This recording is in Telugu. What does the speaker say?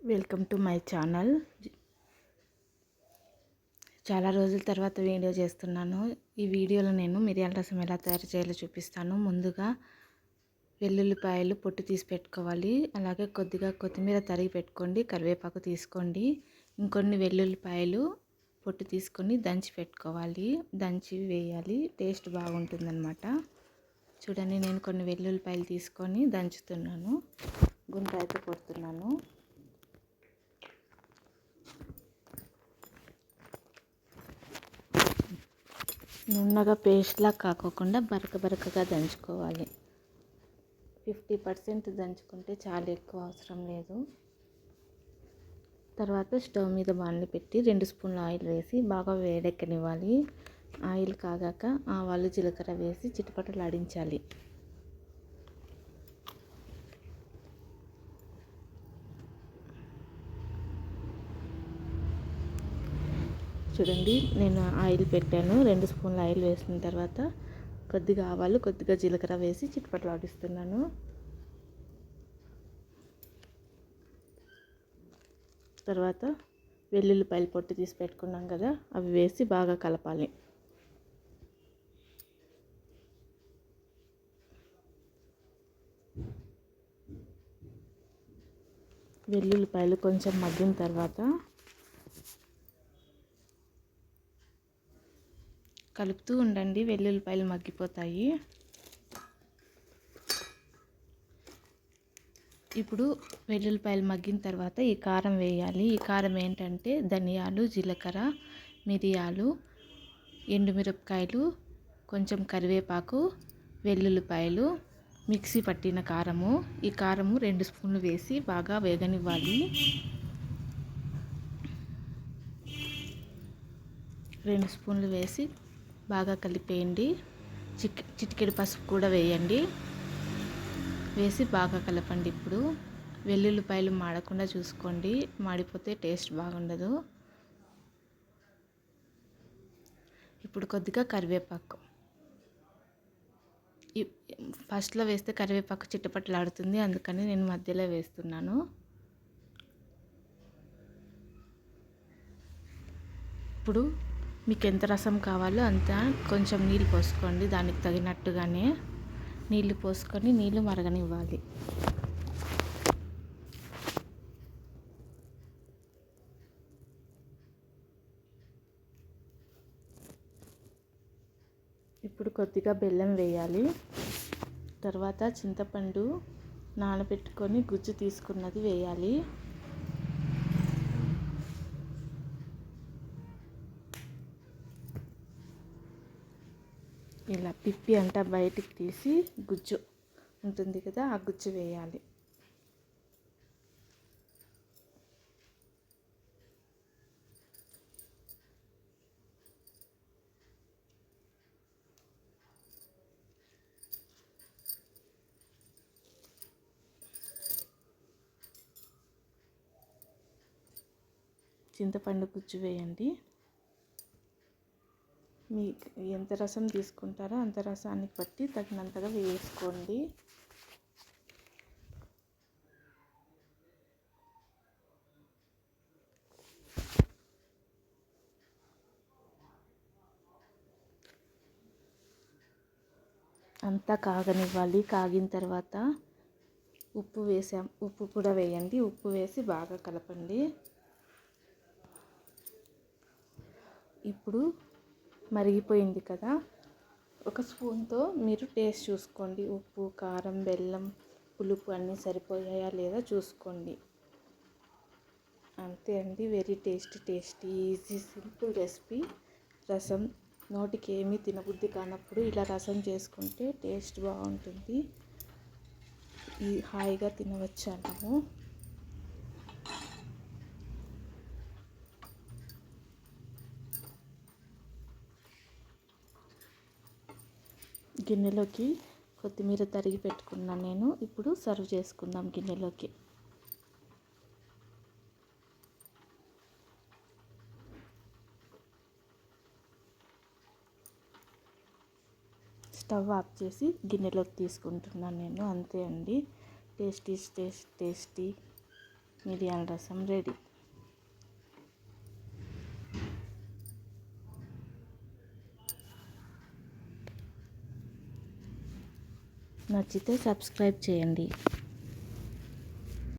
Welcome to my channel. చాలా రోజుల తర్వాత వీడియో చేస్తున్నాను. ఈ వీడియోలో నేను మిరియాల రసం ఎలా తయారు చేయాలో చూపిస్తాను. ముందుగా వెల్లుల్లిపాయలు పొట్టు తీసి పెట్టుకోవాలి. అలాగే కొద్దిగా కొత్తిమీర తరిగి పెట్టుకోండి. కరివేపాకు తీసుకోండి. ఇంకొన్ని వెల్లుల్లిపాయలు పొట్టు తీసుకొని దంచి పెట్టుకోవాలి. దంచి వేయాలి. టేస్ట్ బాగుంటుందన్నమాట. చూడండి నేను కొన్ని వెల్లుల్లిపాయలు తీసుకొని దంచుతున్నాను. గుంట అయితే కొడుతున్నాను. నున్నగా పేస్ట్లా కాకోకుండా బరక బరకగా దంచుకోవాలి. ఫిఫ్టీ పర్సెంట్ దంచుకుంటే చాలా ఎక్కువ అవసరం లేదు. తర్వాత స్టవ్ మీద బాణలి పెట్టి రెండు స్పూన్ల ఆయిల్ వేసి బాగా వేడెక్కనివ్వాలి. ఆయిల్ కాగాక ఆవాలు జీలకర్ర వేసి చిటపటలు ఆడించాలి చూడండి నేను ఆయిల్ పెట్టాను. రెండు స్పూన్ల ఆయిల్ వేసిన తర్వాత కొద్దిగా ఆవాలు కొద్దిగా జీలకర్ర వేసి చిట్పట్లు ఆడిస్తున్నాను తర్వాత వెల్లుల్లిపాయలు పొట్టు తీసి పెట్టుకున్నాం కదా అవి వేసి బాగా కలపాలి. వెల్లుల్లిపాయలు కొంచెం మగ్గిన తర్వాత కలుపుతూ ఉండండి. వెల్లుల్లిపాయలు మగ్గిపోతాయి. ఇప్పుడు వెల్లుల్లిపాయలు మగ్గిన తర్వాత ఈ కారం వేయాలి. ఈ కారం ఏంటంటే ధనియాలు జీలకర్ర మిరియాలు ఎండుమిరపకాయలు కొంచెం కరివేపాకు వెల్లుల్లిపాయలు మిక్సీ పట్టిన కారము. ఈ కారము రెండు స్పూన్లు వేసి బాగా వేగనివ్వాలి. రెండు స్పూన్లు వేసి బాగా కలిపేయండి. చిక్ చిటికెడు పసుపు కూడా వేయండి. వేసి బాగా కలపండి ఇప్పుడు. వెల్లుల్లిపాయలు మాడకుండా చూసుకోండి. మాడిపోతే టేస్ట్ బాగుండదు. ఇప్పుడు కొద్దిగా కరివేపాకు. ఫస్ట్లో వేస్తే కరివేపాకు చిట్టపట్టలాడుతుంది అందుకని నేను మధ్యలో వేస్తున్నాను. ఇప్పుడు మీకు ఎంత రసం కావాలో అంత కొంచెం నీళ్ళు పోసుకోండి. దానికి తగినట్టుగానే నీళ్ళు పోసుకొని నీళ్ళు మరగనివ్వాలి. ఇప్పుడు కొద్దిగా బెల్లం వేయాలి. తర్వాత చింతపండు నానబెట్టుకొని గుజ్జు తీసుకున్నది వేయాలి. ఇలా పిప్పి అంట బయటికి తీసి గుజ్జు ఉంటుంది కదా ఆ గుజ్జు వేయాలి. చింతపండు గుజ్జు వేయండి. మీ ఎంత రసం తీసుకుంటారో అంత రసానికి బట్టి తగినంతగా వేసుకోండి. అంతా కాగనివ్వాలి. కాగిన తర్వాత ఉప్పు వేసాం. ఉప్పు కూడా వేయండి. ఉప్పు వేసి బాగా కలపండి. ఇప్పుడు మరిగిపోయింది కదా. ఒక స్పూన్తో మీరు టేస్ట్ చూసుకోండి. ఉప్పు కారం బెల్లం పులుపు అన్నీ సరిపోయాయా లేదా చూసుకోండి. అంతే అండి. Very tasty tasty easy simple recipe. రసం నోటికి ఏమీ తినబుద్ధి కానప్పుడు ఇలా రసం చేసుకుంటే టేస్ట్ బాగుంటుంది. ఈ హాయిగా తినవచ్చు అంటాము గిన్నెలోకి కొత్తిమీర తరిగి పెట్టుకున్నాను నేను. ఇప్పుడు సర్వ్ చేసుకుందాం గిన్నెలోకి. స్టవ్ ఆఫ్ చేసి గిన్నెలోకి తీసుకుంటున్నాను నేను. అంతే అండి. టేస్టీ టేస్ట్ టేస్టీ మిరియాల రసం రెడీ. నచ్చితే సబ్స్క్రైబ్ చేయండి.